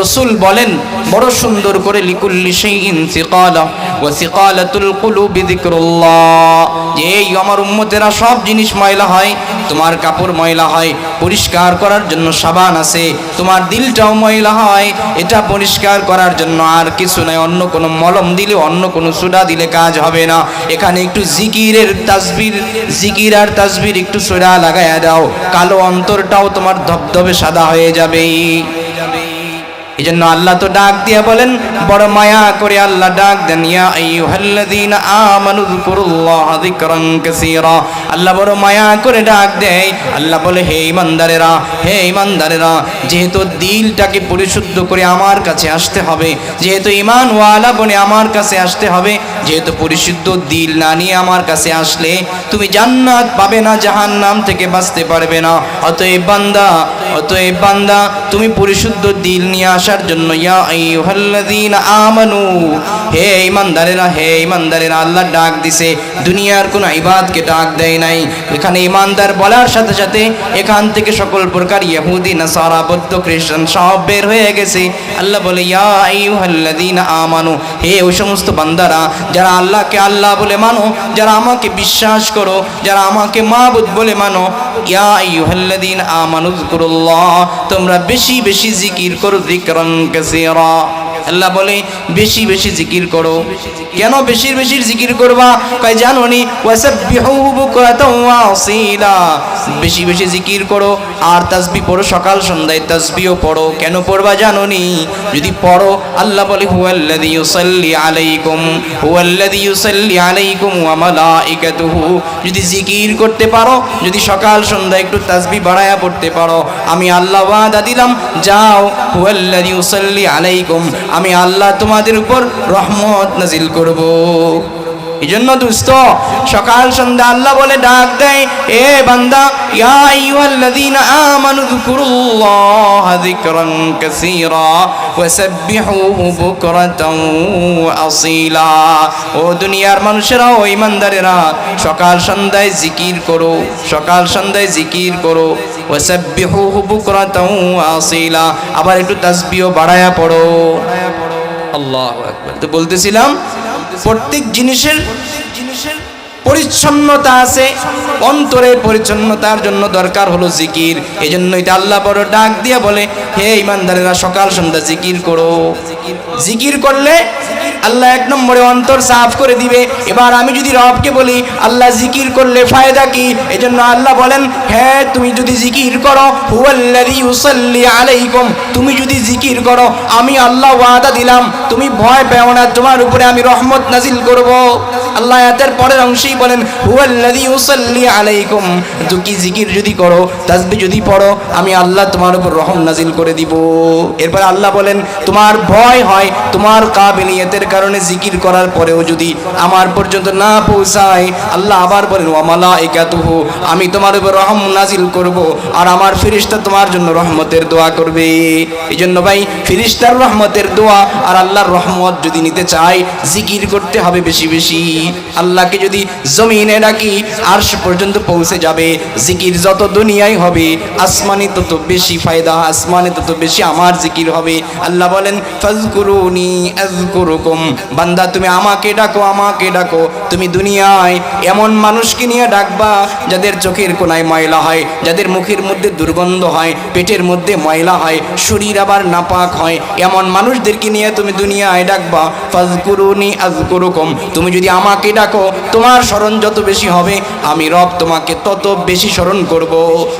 রসুল বলেন, বড় সুন্দর করে লিকুল্লি সেই ইনসিকালা ও সিকালাতুল কুলুবি যিকরুল্লাহ। যে এই আমার উম্মতেরা সব জিনিস ময়লা হয়, তোমার কাপড় ময়লা হয়, পরিষ্কার করার জন্য সাবান আছে, তোমার দিলটাও ময়লা হয়, এটা পরিষ্কার করার জন্য আর কিছু নাই, অন্য কোনো মলম দিলে, অন্য কোনো সুডা দিলে কাজ হবে না। এখানে একটু জিকিরের তাসবির, জিকির আর তাসবির একটু সোডা লাগাইয়া দাও, কালো অন্তরটাও তোমার ধবধবে সাদা হয়ে যাবে এই জন্য আল্লাহ তো ডাক দিয়া বলেন, বড় মায়া করে আল্লাহ ডাক দেন, ইয়া আইয়ুহাল্লাযীনা আমানু যকুরুল্লাহ যিকরান কাসীরা। আল্লাহ বড় মায়া করে ডাক দেয়। আল্লাহ বলে, হে ইমানদারেরা হে ইমানদারেরা, যেহেতু দিলটাকে পরিশুদ্ধ করে আমার কাছে আসতে হবে, যেহেতু ইমান ওয়ালা বনে আমার কাছে আসতে হবে, যেহেতু পরিশুদ্ধ দিল না নিয়ে আমার কাছে আসলে, তুমি জান্নাত পাবে না, জাহান্নাম থেকে বাঁচতে পারবে না। অতএব বান্দা অতএব বান্দা, তুমি পরিশুদ্ধ দিল নিয়ে আসার জন্য আমানু, হে ইমানদারেরা হে ইমানদারেরা, আল্লাহ ডাক দিছে, দুনিয়ার কোনো ইবাদকে ডাক দেয় নাই। এখানে ইমানদার বলার সাথে সাথে এখান থেকে সকল প্রকার ইহুদি, নাসারা, বৌদ্ধ, খ্রিস্টান সব বের হয়ে গেছে। আল্লাহ বলে, ইয়া আইয়ুহাল্লাযীনা আমানু, হে ওই সমস্ত বান্দারা, যারা আল্লাহকে আল্লাহ বলে মানো, যারা আমাকে বিশ্বাস করো, যারা আমাকে মাবুদ বলে মানো, ইয়া আইয়ুহাল্লাযীনা আমানু যকুরুল্লাহ, তোমরা বেশি বেশি জিকির করো, যিকরান কাসীরা। আল্লাহ বলে, বেশি বেশি জিকির করো। কেন বেশি বেশি জিকির করবা? কয়, জানো নি বেশি বেশি জিকির করো। আর তাসবিহ পড়ো, সকাল সন্ধ্যায় তাসবিহও পড়ো। কেন পড়বা, জানো নি? যদি পড়ো, আল্লাহ বলে, হুয়াল্লাযী ইউসাল্লি আলাইকুম, হুয়াল্লাযী ইউসাল্লি আলাইকুম ওয়া মালাইকাতুহু যদি জিকির করতে পারো, যদি সকাল সন্ধ্যা একটু তাসবিহ বাড়ায়া পড়তে পারো। আমি আল্লাহ ওয়াদা দিলাম, যাও, হুয়াল্লাযী ইউসাল্লি আলাইকুম। আমি আল্লাহ তোমাদের উপর রহমত নাজিল করব। এই জন্য দুস্থ, সকাল সন্ধ্যা আল্লাহ বলে ডাক দেয়, এ বান্দা ও দুনিয়ার মানুষেরা, ও ইমানদারেরা, সকাল সন্ধ্যায় জিকির করো, সকাল সন্ধ্যায় জিকির করো। আবার একটু তাসবিহ বাড়ায়া পড়ো। আল্লাহু তো বলতেছিলাম, প্রত্যেক জিনিসের জিনিসের পরিচ্ছন্নতা আছে অন্তরের পরিচ্ছন্নতার জন্য দরকার হলো জিকির। এই জন্য এটা আল্লাহ বড় ডাক দিয়ে বলে, হে ইমানদারেরা, সকাল সন্ধ্যা জিকির করো। জিকির করলে আল্লাহ এক নম্বরে অন্তর সাফ করে দিবে। এবার আমি যদি রবকে বলি, আল্লাহ জিকির করলে ফায়দা কি? এই জন্য আল্লাহ বলেন হ্যাঁ তুমি যদি জিকির করো, হুয়াল্লাযী আলাইকুম, তুমি যদি জিকির করো, আমি আল্লাহ ওয়াদা দিলাম, তুমি ভয় পেও না, তোমার উপরে আমি রহমত নাজিল করব। আল্লাহ এতের পরের অংশেই বলেন, হুয়াল্লাযী ইউসাল্লি আলাইকুম। তো কি জিকির যদি করো তাসবিহ যদি পড়ো, আমি আল্লাহ তোমার উপর রহম নাজিল করে দিব। এরপর আল্লাহ বলেন, তোমার ভয় হয়, তোমার কাবিলিয়তের কারণে জিকির করার পরেও যদি আমার পর্যন্ত না পৌঁছায়, আল্লাহ আবার বলেন ওয়ামালা একাতুহু আমি তোমার উপর রহম নাজিল করব আর আমার ফিরিস্তা তোমার জন্য রহমতের দোয়া করবে। এই জন্য ভাই ফিরিস্তার রহমতের দোয়া আর আল্লাহর রহমত যদি নিতে চাই জিকির করতে হবে বেশি বেশি। আল্লাহকে যদি জমিনে ডাকি আর্শ পর্যন্ত পৌঁছে যাবে, জিকির যত দুনিয়ায় হবে, আসমানে তত বেশি ফায়দা, আসমানে তত বেশি আমার জিকির হবে। আল্লাহ বলেন, ফজকুরুনি আজকুরুকুম বান্দা, তুমি আমাকে ডাকো আমাকে ডাকো। তুমি দুনিয়ায় এমন মানুষকে নিয়ে ডাকবা, যাদের চোখের কোনায় ময়লা হয়, যাদের মুখের মধ্যে দুর্গন্ধ হয়, পেটের মধ্যে ময়লা হয়, শরীর আবার নাপাক হয়। এমন মানুষদেরকে নিয়ে তুমি দুনিয়ায় ডাকবা ফাজকুরুনি আজকুরুকুম তুমি যদি আমাকে ডাকো, তোমার স্মরণ যত বেশি হবে, আমি রব তোমাকে তত বেশি স্মরণ করব।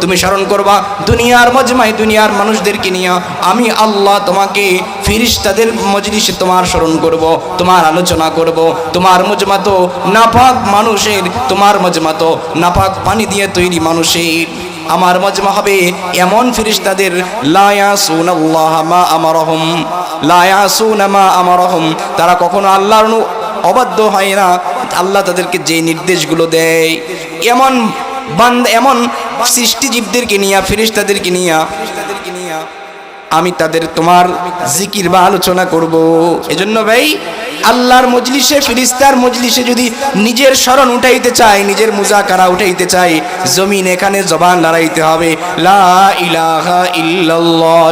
তুমি স্মরণ করবা, দুনিয়ার মজমায় দুনিয়ার মানুষদেরকে নিয়ে আমি আল্লাহ তোমাকে ফিরিস্তাদের মজলিসে তোমার স্মরণ করব, তোমার আলোচনা করব, তোমার মজমা তো নাপাক মানুষের তোমার মজমা তো নাপাক পানি দিয়ে তৈরি মানুষের। আমার মজমা হবে এমন ফিরিস্তাদের লায়া সুন আল্লাহ মা আমারহম লায়া সুন মা আমারহম। তারা কখনো আল্লাহর অবাধ্য হয় না, আল্লাহ তাদেরকে যে নির্দেশগুলো দেয়। এমন বান্দ, এমন সৃষ্টিজীবদেরকে নিয়ে ফিরিস্তাদেরকে নিয়ে, আমি তাদের তোমার জিকির বা আলোচনা করব। এজন্য ভাই আল্লাহর মজলিসে, ফিরিস্তার মজলিসে যদি নিজের স্মরণ উঠাইতে চায়, নিজের মুজাকারা উঠাইতে চায়, জমিন এখানে জবান লড়াইতে হবে। লা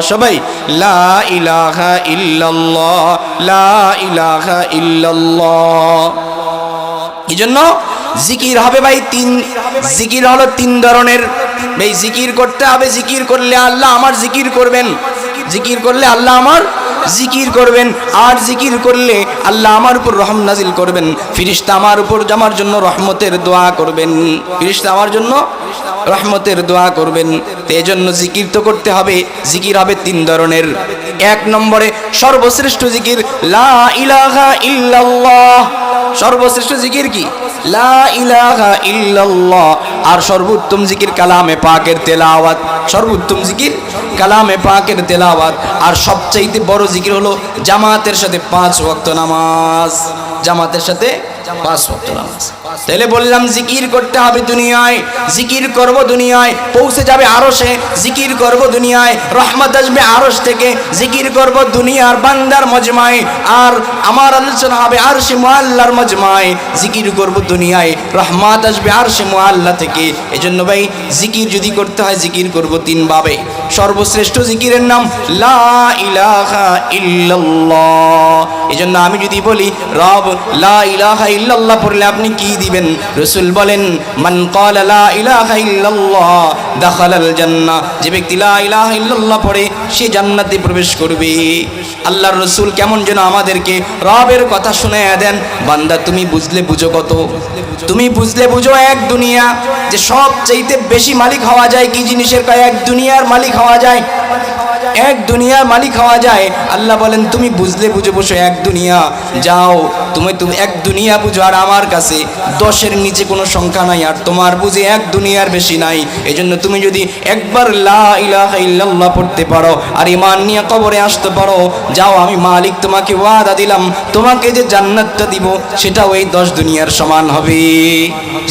সবাই, লা লা এই জন্য জিকির হবে ভাই তিন, জিকির হলো তিন ধরনের। ভাই জিকির করতে হবে, জিকির করলে আল্লাহ আমার জিকির করবেন। জিকির করলে আল্লাহ আমার জিকির করবেন, আর জিকির করলে আল্লাহ আমার উপর রহম নাজিল করবেন। ফিরিস্তা আমার উপর আমার জন্য রহমতের দোয়া করবেন। ফিরিস্তা আমার জন্য রহমতের দোয়া করবেন। এই জন্য জিকির তো করতে হবে। জিকির হবে তিন ধরনের। এক নম্বরে সর্বশ্রেষ্ঠ জিকির, লা ইলাহা ইল্লাল্লাহ। সর্বশ্রেষ্ঠ জিকির কি? লা ইলাহা ইল্লাল্লাহ। আর সর্বোত্তম জিকির কালামে পাকের তেলাওয়াত। সর্বোত্তম জিকির কালামে পাকের তেলাওয়াত। আর সবচাইতে বড় জিকির হলো জামাতের সাথে পাঁচ ভক্ত নামাজ। জামাতের সাথে পাঁচ ওয়াক্ত নামাজ। তাহলে বললাম, জিকির করতে হবে দুনিয়ায়, জিকির করব দুনিয়ায়, পৌঁছে যাবে আরশে, জিকির করব দুনিয়ায়, রহমত আসবে আরশ থেকে, জিকির করব দুনিয়ার বান্দার মজমায়, আর আমার আলোচনা হবে আরশে মুআল্লার মজমায়, জিকির করব দুনিয়ায়, রহমত আসবে আরশে মুআল্লা থেকে। এজন্য ভাই, জিকির যদি করতে হয়, জিকির করব তিন ভাবে। সর্বশ্রেষ্ঠ জিকিরের নাম, লা ইলাহা ইল্লাল্লাহ। এজন্য আমি যদি বলি, রব, লা ইলাহা ইল্লাল্লাহ পড়লে আপনি কি দিবেন? রসুল বলেন, মান ক্বালা লা ইলাহা ইল্লাল্লাহ দাখালাল জান্নাহ যে ব্যক্তি লা ইলাহা ইল্লাল্লাহ পড়ে, সে জান্নাতে প্রবেশ করবে। আল্লাহর রসুল কেমন যেন আমাদেরকে রবের কথা শুনে দেন, বান্দা, তুমি বুঝলে বুঝো কত? তুমি বুঝলে বুঝো এক দুনিয়া, যে সব চাইতে বেশি মালিক হওয়া যায় কি জিনিসের কয়? এক দুনিয়ার মালিক হওয়া যায়। এক দুনিয়ার মালিক হওয়া যায়। আল্লাহ বলেন, তুমি বুঝলে বুঝে বসো, এক দুনিয়া। যাও, তুমি তুমি এক দুনিয়া বুঝো, আর আমার কাছে দশের নিচে কোনো সংখ্যা নাই, আর তোমার বুঝে এক দুনিয়ার বেশি নাই। এজন্য তুমি যদি একবার লা ইলাহা ইল্লাল্লাহ পড়তে পারো, আর ইমান নিয়ে কবরে আসতে পারো, যাও, আমি মালিক, তোমাকে ওয়াদা দিলাম, তোমাকে যে জান্নাতটা দিব, সেটাও এই দশ দুনিয়ার সমান হবে।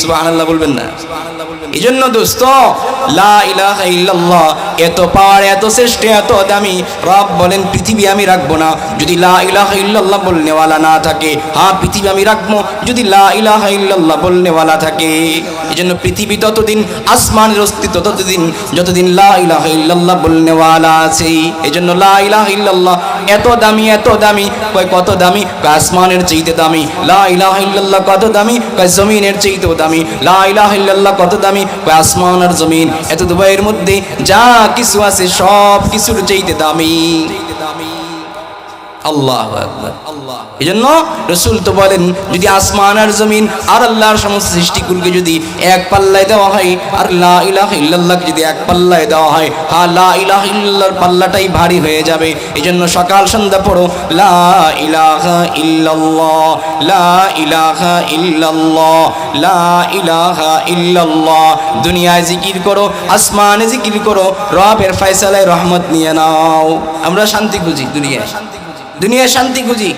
সুবহানাল্লাহ বলবেন না? এই জন্য দোস্ত এত পাওয়ার, এত শ্রেষ্ঠ, এত দামি, রব বলেন পৃথিবী আমি রাখব না। যদি লা ইলাহা ইল্লাল্লাহ বলনেওয়ালা না থাকে হ্যাঁ পৃথিবী আমি রাখব। যদি লা ইলাহা ইল্লাল্লাহ বলনেওয়ালা থাকে। এই জন্য পৃথিবী ততদিন, আসমানের অস্তিত্ব ততদিন, যতদিন লা ইলাহা বলনেওয়ালা আছে এই জন্য লা ইলাহা ইল্লাল্লাহ এত দামি এত দামি, কয় কত দামি? আসমানের চাইতে দামি। লা ইলাহা ইল্লাল্লাহ কত দামি? কয় জমিনের চাইতেও দামি। লা ইলাহা ইল্লাল্লাহ কত দামি? কয় আসমান আর জমিন। এত দুবাইয়ের মধ্যে যা কিছু আছে সব কিছুর চাইতে দামি। আল্লাহ এই জন্য রসুল তো বলেন, যদি আসমান আর জমিন আর আল্লাহর সমস্ত সৃষ্টিকুলকে যদি এক পাল্লায় দেওয়া হয়, আর লা ইলাহ ইল্লাল্লাহকে যদি এক পাল্লায় দেওয়া হয় হ্যাঁ লা ইলাহ ইল্লাল্লাহর পাল্লাটাই ভারী হয়ে যাবে। এই জন্য সকাল সন্ধ্যা পড়ো, লা ইলাহা ইল্লাল্লাহ, লা ইলাহা ইল্লাল্লাহ, লা ইলাহা ইল্লাল্লাহ। দুনিয়ায় জিকির করো, আসমানে জিকির করো, রবের ফয়সালায় রহমত নিয়ে নাও। আমরা শান্তি খুঁজি দুনিয়ায়। দুনিয়ায় শান্তি খুঁজি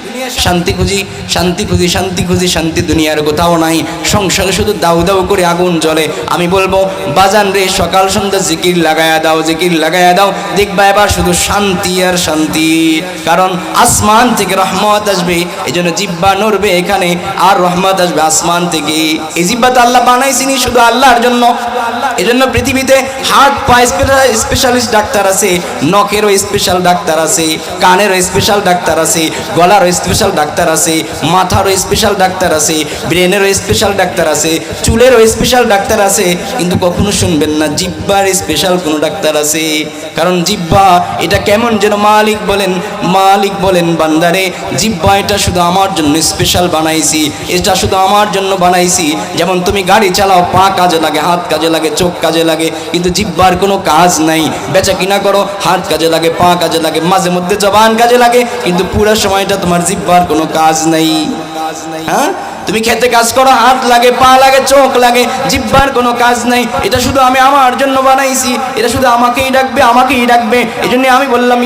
শান্তি খুঁজি শান্তি খুঁজি শান্তি খুঁজি, শান্তি দুনিয়ার কোথাও নাই। সংসারে শুধু দাউ দাউ করে আগুন জ্বলে। আমি বলব, বাজান রে, সকাল সন্ধ্যা জিকির লাগায়া দাও, জিকির লাগায়া দাও। দেখবা এবার শুধু শান্তি আর শান্তি। কারণ আসমান থেকে রহমত আসবে এই জন্য জিব্বা নড়বে এখানে, আর রহমত আসবে আসমান থেকে। এই জিব্বা তো আল্লাহ বানাইছিনি শুধু আল্লাহর জন্য। এই জন্য পৃথিবীতে হার্ট পা স্পেশালিস্ট ডাক্তার আছে, নখেরও স্পেশাল ডাক্তার আছে, কানেরও স্পেশাল ডাক্তার আছে গলারও স্পেশাল ডাক্তার আছে, মাথারও স্পেশাল ডাক্তার আছে ব্রেনেরও স্পেশাল ডাক্তার আছে, চুলেরও স্পেশাল ডাক্তার আছে, কিন্তু কখনো শুনবেন না, জিব্বার স্পেশাল কোনো ডাক্তার আছে। কারণ জিব্বা, এটা কেমন যেন মালিক বলেন মালিক বলেন বান্দারে, জিব্বা এটা শুধু আমার জন্য স্পেশাল বানাইছি, এটা শুধু আমার জন্য বানাইছি। যেমন তুমি গাড়ি চালাও, পা কাজে লাগে, হাত কাজে লাগে, চোখ কাজে লাগে, কিন্তু জিব্বার কোনো কাজ নাই। বেচা কিনা করো, হাত কাজে লাগে, পা কাজে লাগে, মাঝে মধ্যে জবান কাজে লাগে, কিন্তু পুরো সময়টা তোমার জিব্বার কোনো কাজ নাই। হ্যাঁ? তুমি খেতে কাজ করো, হাত লাগে, পা লাগে, চোখ লাগে, জিব্বার কোনো কাজ নাই। এটা শুধু আমি আমার জন্য বানাইছি, এটা শুধু আমাকেই ডাকবে আমাকেই ডাকবে। এই জন্য আমি বললাম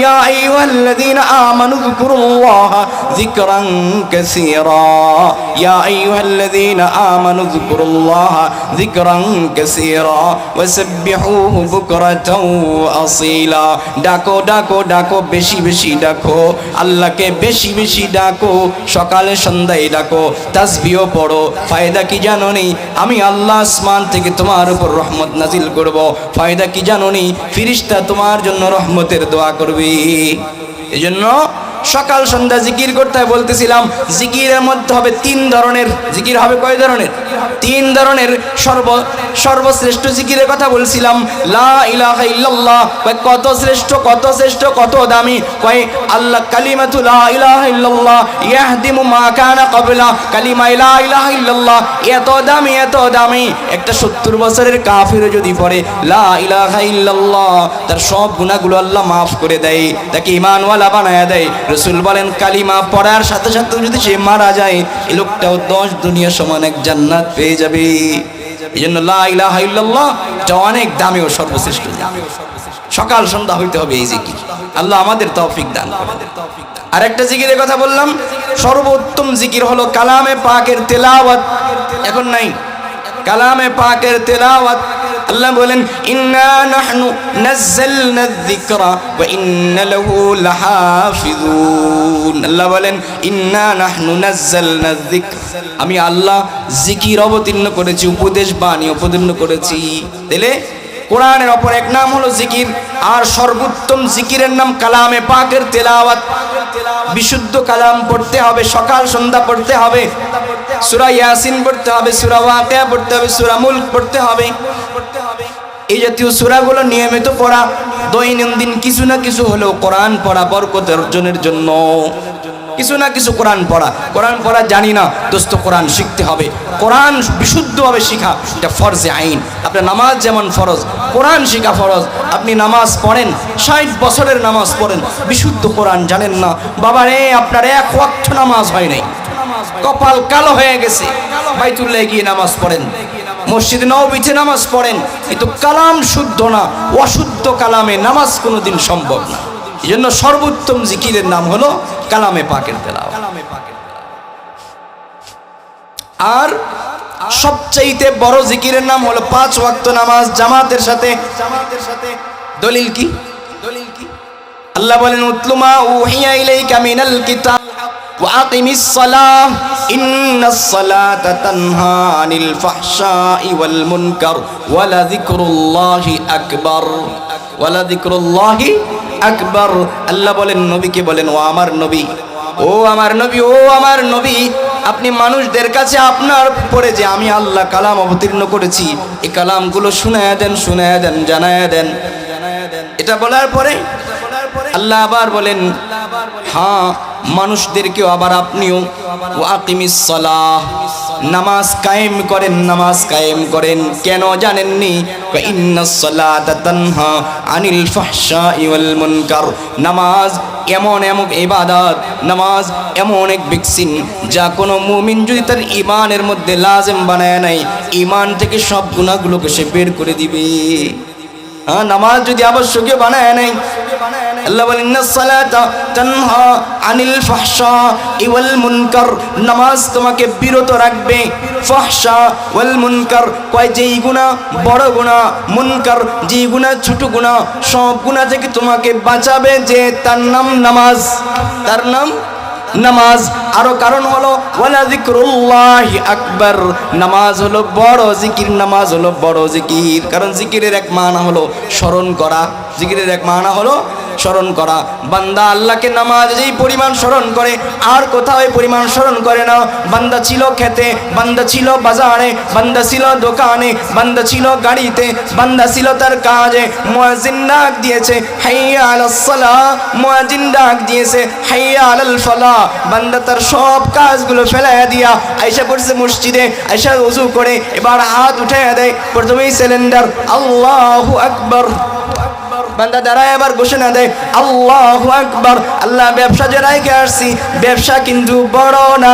ডাকো ডাকো ডাকো, বেশি বেশি ডাকো। আল্লাহকে বেশি বেশি ডাকো। সকালে, সন্ধ্যায় ডাকো। তাসবিও পড়ো। ফায়দা কি জানো নি? আমি আল্লাহ আসমান থেকে তোমার উপর রহমত নাজিল করব। ফায়দা কি জানো নি? ফিরিস্তা তোমার জন্য রহমতের দোয়া করবি। এই জন্য সকাল সন্ধ্যা জিকির করতে বলতেছিলাম। জিকিরের মধ্যে হবে তিন ধরনের। জিকির হবে কয় ধরনের? তিন ধরনের সর্ব, সর্বশ্রেষ্ঠ জিকিরের কথা বলছিলাম। লা ইলাহা ইল্লাল্লাহ, কয় কত শ্রেষ্ঠ কত শ্রেষ্ঠ, কত দামি, কয় আল্লাহ কালিমাতু লা ইলাহা ইল্লাল্লাহ, ইয়াহদিমু মা কানা ক্বাবলা, কালিমা লা ইলাহা ইল্লাল্লাহ, এত দামি এত দামি। একটা সত্তর বছরের কাফির যদি পড়ে, লা ইলাহা ইল্লাল্লাহ, তার সব গুনাহগুলো আল্লাহ মাফ করে দেয়, তাকে ইমানওয়ালা বানায় দেয়। রসুল বলেন, কালিমা পড়ার সাথে সাথে যদি সে মারা যায় এই লোকটাও দশ দুনিয়া সমান এক জান্নাত। পেয়ে যাবে। এই জন্য এটা অনেক দামি ও দাম। সকাল সন্ধ্যা হইতে হবে এই জিকির। আল্লাহ আমাদের তৌফিক দান আর একটা জিকিরের কথা বললাম, সর্বোত্তম জিকির হলো কালামে পাকের তেলাওয়াত। এখন নাই। কালামে পাকের তেলাওয়াত। আল্লাহ বলেন, ইন্না নাহনু নাজ্জালনা যিকরা ওয়া ইন্না লাহু লাহাফিজুন আল্লাহ বলেন, ইন্না নাহনু নাজ্জালনা যিকর। আমি আল্লাহ জিকির অবতীর্ণ করেছি, উপদেশ বাণী অবতীর্ণ করেছি। তাহলে কোরআনের অপর এক নাম হলো জিকির, আর সর্বোত্তম জিকিরের নাম কালামে পাকের তেলাওয়াত। বিশুদ্ধ কালাম পড়তে হবে, সকাল সন্ধ্যা পড়তে হবে, সূরা ইয়াসিন পড়তে হবে, সূরা ওয়াকিয়া পড়তে হবে, সূরা মুলক পড়তে হবে। এই জাতীয় সূরাগুলো নিয়মিত পড়া, দৈনন্দিন কিছু না কিছু হলেও কোরআন পড়া বরকত অর্জনের জন্য। কিছু না কিছু কোরআন পড়া। কোরআন পড়া জানি না, দোস্ত, কোরআন শিখতে হবে। কোরআন বিশুদ্ধভাবে শিখা, এটা ফরজে আইন। আপনার নামাজ যেমন ফরজ, কোরআন শিখা ফরজ। আপনি নামাজ পড়েন, ষাট বছরের নামাজ পড়েন, বিশুদ্ধ কোরআন জানেন না। বাবা রে, আপনার এক ওয়াক্ত নামাজ হয় নাই। কপাল কালো হয়ে গেছে। বাইতুল্লাহ গিয়ে নামাজ পড়েন। মসজিদ নবীতে নামাজ পড়েন, কিন্তু কালাম শুদ্ধ না, অশুদ্ধ কালামে নামাজ কোনো দিন সম্ভব না। এই জন্য সর্বোত্তম জিকিরের নাম হলো কালামে পাকের তেলা আর সবচাইতে বড় জিকিরের নাম হলো পাঁচ ওয়াক্ত নামাজ, জামাতের সাথে। জামাতের সাথে দলিল কি দলিল কি? আল্লাহ বলেন, উতলুমা উহিয়া ইলাইকা মিনাল কিতাব ওয়া আকিমিস সালাহ। إن الصلاة تنهى عن الفحشاء والمنكر ولذكر الله أكبر ولذكر الله أكبر আল্লাহ বলেন নবীকে বলেন ও আমার নবী ও আমার নবী ও আমার নবী আপনি মানুষদের কাছে আপনার পরে যে আমি আল্লাহ কালাম অবতীর্ণ করেছি এই কালামগুলো শুনায়া দেন শুনায়া দেন জানায়া দেন এটা বলার পরে আল্লাহ আবার বলেন হ্যাঁ মানুষদেরকেও আবার আপনিও নামাজ কায়েম করেন, নামাজ কায়েম করেন। কেন জানেননি? আনিল নামাজ এমন এমন ইবাদত, নামাজ এমন এক ভ্যাকসিন যা কোনো মুমিন যদি তার ইমানের মধ্যে লাজেম বানায় নাই ইমান থেকে সব গুণাগুলোকে সে বের করে দিবে। হ্যাঁ নামাজ যদি আবশ্যকীয় বানায় নাই আল্লাহ বলেন ইন্নাস সালাতা তানহা আনিল ফাহশা ওয়াল মুনকার। নামাজ তোমাকে বিরত রাখবে। ফাহশা ওয়াল মুনকার, কয় যেই গুনাহ, বড় গুনাহ, মুনকার, যেই গুনাহ, ছোট গুনাহ, সব গুনাহ থেকে তোমাকে বাঁচাবে যে তার নাম নামাজ। তার নাম নামাজ। আরও কারণ হলো, ওয়ালা জিক্রুল্লাহি আকবার। নামাজ হলো বড় জিকির, নামাজ হলো বড় জিকির। কারণ জিকিরের এক মানা হলো স্মরণ করা। জিকিরের এক মানা হলো স্মরণ করা। বান্দা আল্লাহকে নামাজ যেই পরিমাণ স্মরণ করে, আর কোথাও এই পরিমাণ স্মরণ করে না। বান্দা ছিল খেতে, বান্দা ছিল বাজারে, বান্দা ছিল দোকানে, বান্দা ছিল গাড়িতে, বান্দা ছিল তার কাজে। মুয়াজ্জিন ডাক দিয়েছে, হাইয়া আলাস সালাহ মুয়াজ্জিন ডাক দিয়েছে, হাইয়া আলাল ফালাহ বান্দা তার সব কাজগুলো ফেলাইয়া দিয়া আয়সা করছে মসজিদে আয়সা উজু করে, এবার হাত উঠাইয়া দেয়। প্রথমেই সিলিন্ডার, আল্লাহু আকবার। বান্দা দাঁড়ায় আবার ঘোষণা দেয়, আল্লাহ আকবার, আল্লাহ ব্যবসা যে কে আসছি, ব্যবসা কিন্তু বড় না।